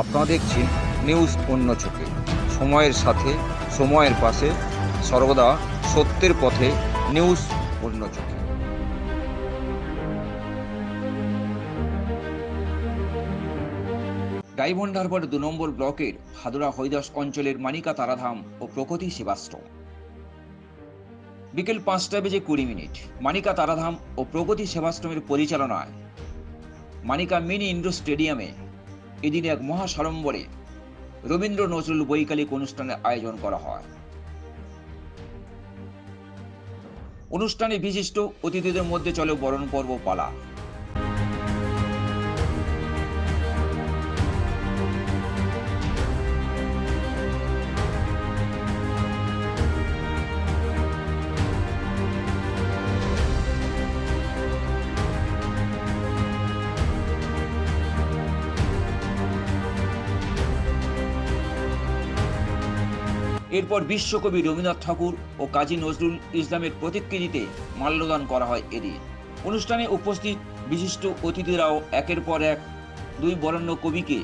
আপনারা দেখছেন নিউজ অন্য চোখে। সময়ের সাথে, সময়ের পাশে, সর্বদা সত্যের পথে নিউজ অন্য চোখে। ডায়মন্ড হারবার দু নম্বর ব্লকের ভাদুরা হরিদাস অঞ্চলের মানিকা তারাধাম ও প্রগতি সেবাশ্রম। বিকেল পাঁচটা বেজে কুড়ি মিনিট, মানিকা তারাধাম ও প্রগতি সেবাশ্রমের পরিচালনায় মানিকা মিনি ইন্ডোর স্টেডিয়ামে এদিন এক মহা সাড়ম্বরে রবীন্দ্র নজরুল বৈকালিক অনুষ্ঠানের আয়োজন করা হয়। অনুষ্ঠানে বিশিষ্ট অতিথিদের মধ্যে চলে বরণ পর্ব পালা। এরপর বিশ্বকবি রবীন্দ্রনাথ ঠাকুর ও কাজী নজরুল ইসলামের প্রতিকৃতিতে মাল্যদান করা হয় এদিন। অনুষ্ঠানে উপস্থিত বিশিষ্ট অতিথিরাও একের পর এক দুই বরেণ্য কবিকে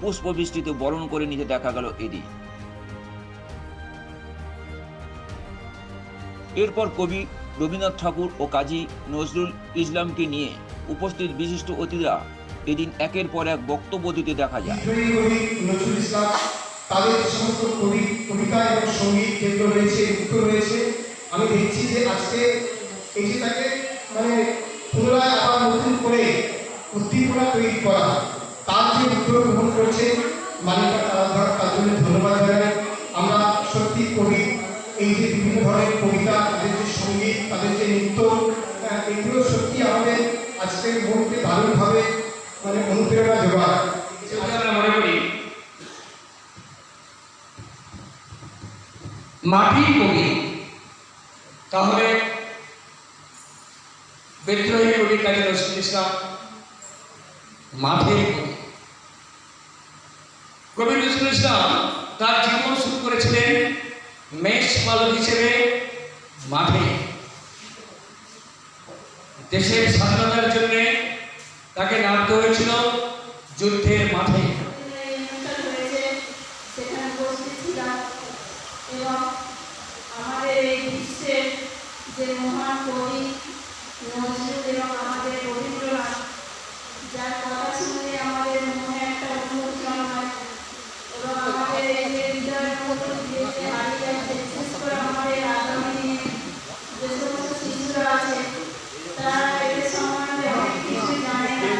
পুষ্পবৃষ্টিতে বরণ করে নিতে দেখা গেল এদিন। এরপর কবি রবীন্দ্রনাথ ঠাকুর ও কাজী নজরুল ইসলামকে নিয়ে উপস্থিত বিশিষ্ট অতিথিরা এদিন একের পর এক বক্তব্য দিতে দেখা যায়। তাদের যে সমস্ত কবি কবিতা এবং সংগীত কেন্দ্র রয়েছে, মুক্ত রয়েছে, আমি দেখছি যে আজকে এই যে তাকে মানে পুনরায় আবার নতুন করে উদ্দীপনা তৈরি করা তার যে উদ্যোগ গ্রহণ করেছে মালিকা তারাধর, তার জন্য ধন্যবাদ জানাই। আমরা সত্যি কবি, এই যে বিভিন্ন ধরনের কবিতা, তাদের যে সংগীত, তাদের যে নৃত্য এগুলো সত্যি আমাদের আজকের মুহূর্তে দারুণভাবে মানে অনুপ্রেরণা যোগায় সেটা আমরা মনে করি মাটির কবি তাহলে বিদ্রোহী কবি কাজী নজরুল ইসলাম মাঠের কবি কবি নজরুল ইসলাম তার জীবন শুরু করেছিলেন মেষ পালক হিসেবে মাঠে। দেশের স্বাধীনতার জন্য তাকে নামতে হয়েছিল যুদ্ধের মাঠে অনুষ্ঠান হয়েছে সেখানে উপস্থিত ছিলাম এবং আমাদের এই বিশ্বের যে মহান কবি নজরুল এবং আমাদের রবীন্দ্রনাথ যার কথা শুনলে আমাদের মনে একটা অনুভূতি জন্মায় এবং আমাদের এই যে হৃদয়ের মধ্যে দিয়ে যে হারিয়ে যাচ্ছে বিশেষ করে আমাদের আগামী দিনে যে সমস্ত শিশুরা আছে তারা এদের সম্বন্ধে অনেক কিছু জানে না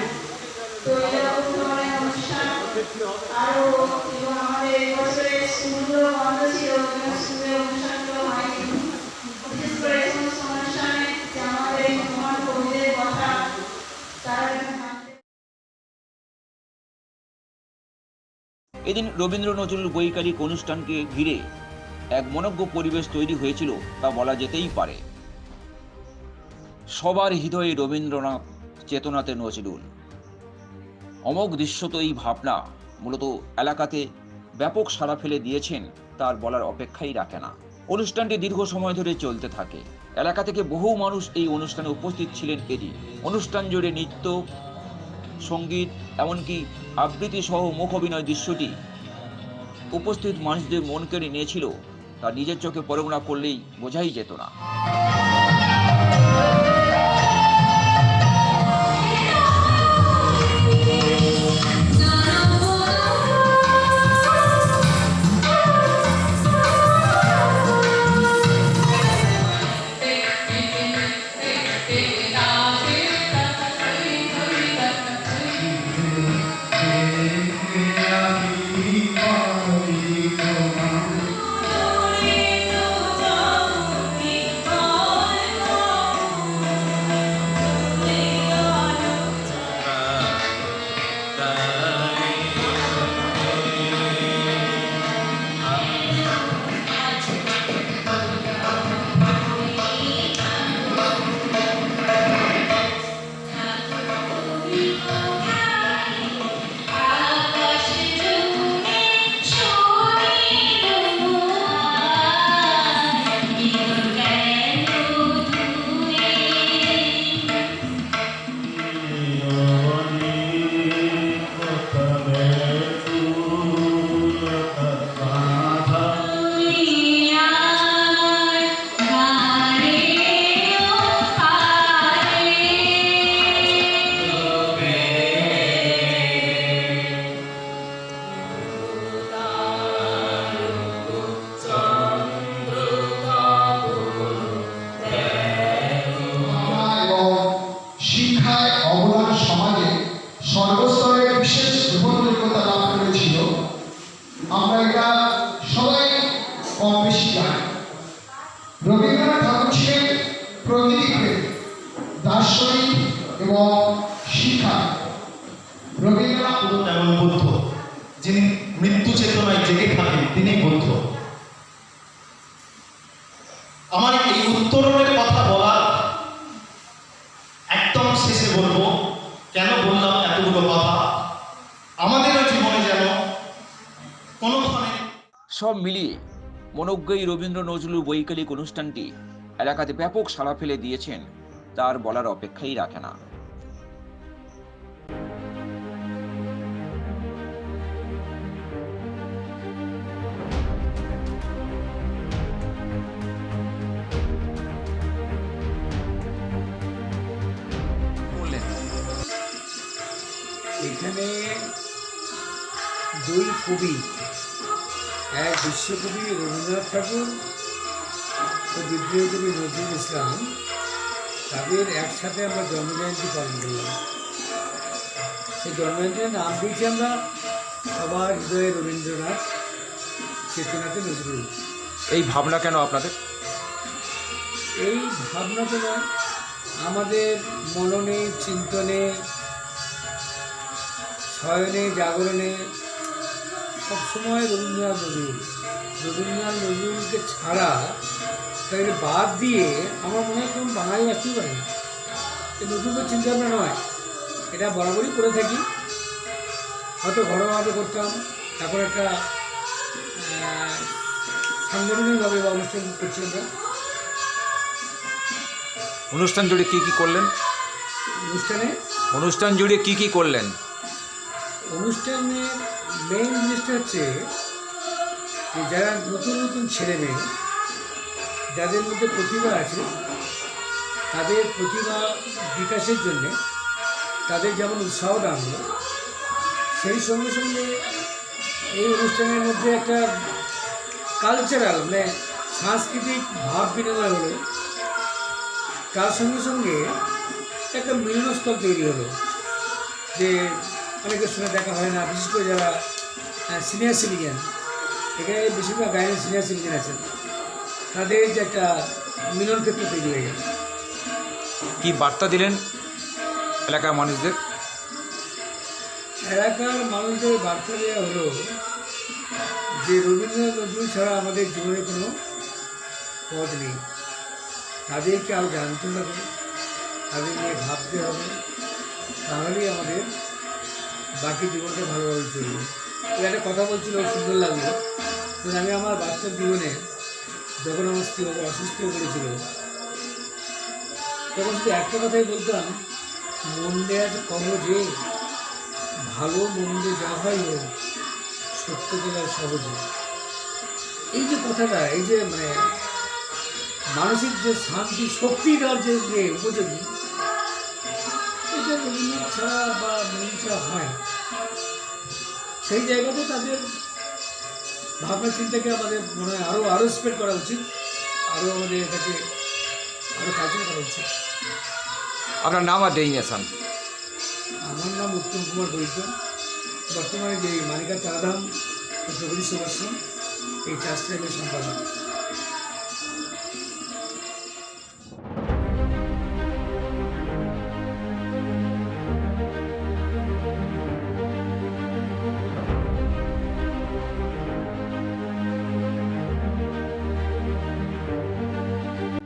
তো এরকম ধরনের অনুষ্ঠান আরও এবং আমাদের এই বছরে স্কুলগুলো বন্ধ ছিল এবং স্কুলের অনুষ্ঠানগুলো হয়নি বিশেষ করে এই সমস্ত অনুষ্ঠানে যে আমাদের এই মহান কবিদের কথা তারা যেন জানতে এদিন রবীন্দ্র নজরুল বৈকালিক অনুষ্ঠানকে ঘিরে এক মনজ্ঞ পরিবেশ তৈরি হয়েছিল, তা বলা যেতেই পারে। সবার হৃদয়ে রবীন্দ্রনাথ চেতনাতে নজরুল। অমোঘ দৃশ্যত এই ভাবনা, মূলত এলাকাতে ব্যাপক সাড়া ফেলে দিয়েছেন, তার বলার অপেক্ষাই রাখে না। অনুষ্ঠানটি দীর্ঘ সময় ধরে চলতে থাকে। এলাকা থেকে বহু মানুষ এই অনুষ্ঠানে উপস্থিত ছিলেন এদিন। অনুষ্ঠান জুড়ে নৃত্য, সংগীত, এমনকি আবৃত্তি সহ মুখ অভিনয় দৃশ্যটি। উপস্থিত মানুষদের মন কেড়ে নিয়েছিল, তা নিজের চোখে পরগনা করলেই বোঝাই যেত না। উত্তরণের কথা বলা একদম শেষে বলব, কেন বললাম এতগুলো কথা? আমাদেরও জীবনে যেন কোনো সব মিলিয়ে মনজ্ঞয়ী রবীন্দ্র নজরুল বৈকালিক অনুষ্ঠানটি এলাকাতে ব্যাপক সাড়া ফেলে দিয়েছেন, তার বলার অপেক্ষাই রাখে না। এখানে দুই কবি এক বিশ্বকবি রবীন্দ্রনাথ ঠাকুর ও বিদ্রোহী কবি নজরুল ইসলাম। তাদের একসাথে আমরা জন্মজয়ন্তী পালন করলাম। সেই জন্মজয়ন্তীর নাম দিয়েছি আমরা সবার হৃদয়ে রবীন্দ্রনাথ চেতনাতে নজরুল। এই ভাবনা কেন আপনাদের? এই ভাবনা নয় আমাদের মননে চিন্তনে শয়নে জাগরণে সবসময় রবীন্দ্রনাথ নজরুল রবীন্দ্রনাথ নজরুলকে ছাড়া তাকে বাদ দিয়ে আমার মনে হয় কোন বাঙালি বাঁচতেই পারে না। এই নতুনদের চিন্তাভাবনা নয়। এটা বরাবরই করে থাকি। হয়তো ঘরোয়াভাবে করতাম তারপর একটা সাংগঠনিকভাবে বা অনুষ্ঠান করছি আমরা। অনুষ্ঠান জুড়ে কি কি করলেন? অনুষ্ঠানে? অনুষ্ঠান জুড়ে কি কি করলেন? অনুষ্ঠানের মেইন জিনিসটা হচ্ছে যে যারা নতুন নতুন ছেলে মেয়ে, যাদের মধ্যে প্রতিভা আছে, তাদের প্রতিভা বিকাশের জন্যে তাদের যেমন উৎসাহ দান সেই সঙ্গে সঙ্গে এই অনুষ্ঠানের মধ্যে একটা কালচারাল মানে সাংস্কৃতিক ভাব বিনিময় হলো। তার সঙ্গে সঙ্গে একটা মিলনস্থল তৈরি হলো, যে অনেকের সঙ্গে দেখা হয় না বিশেষ করে যারা সিনিয়র সিটিজেন এখানে বেশিরভাগ গায়ের সিনিয়র সিটিজেন আছেন তাদের যে একটা মিলন ক্ষেত্র তৈরি হয়ে গেছে। কি বার্তা দিলেন এলাকার মানুষদের? এলাকার মানুষদের বার্তা দেওয়া হলো যে রবীন্দ্রনাথ নজরুল ছাড়া আমাদের জীবনে কোনো পথ নেই। তাদেরকে আরও জানতে হবে তাদের নিয়ে ভাবতে হবে। তাহলেই আমাদের বাকি জীবনটা ভালোভাবে চলবে ও একটা কথা বলছিল, সুন্দর লাগল আমি আমার বাস্তব জীবনে যখন আমার স্ত্রী অসুস্থ পড়েছিল তখন শুধু একটা কথাই বলতাম মন দেয়া কহ যে ভালো মন্দ যা হয় হোক, সত্য বলার সহজে এই যে কথাটা, এই যে মানে মানসিক যে শান্তি, শক্তি দেওয়ার যে উপযোগী, এটা ছাড়া বা ছাড়া হয়। সেই জায়গাতে তাদের ভাবনা চিন্তাকে আমাদের মনে হয় আরও আরও স্প্রেড করা উচিত। আরও আমাদের এটাকে আরও কার্যকর করা উচিত। আপনার নাম আর ডেইনেশন আমার নাম উত্তম কুমার বৈদ্য। বর্তমানে যে মালিকা তারাধাম জগদীশ প্রগতি সমাশ্রম এই ট্রাস্টের আমি সম্পাদক।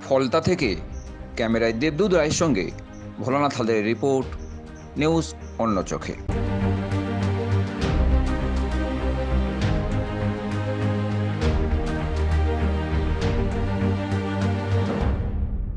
ফলতা থেকে ক্যামেরায় দেবদূত রায়ের সঙ্গে ভোলানাথ হালদারের রিপোর্ট নিউজ অন্য চোখে।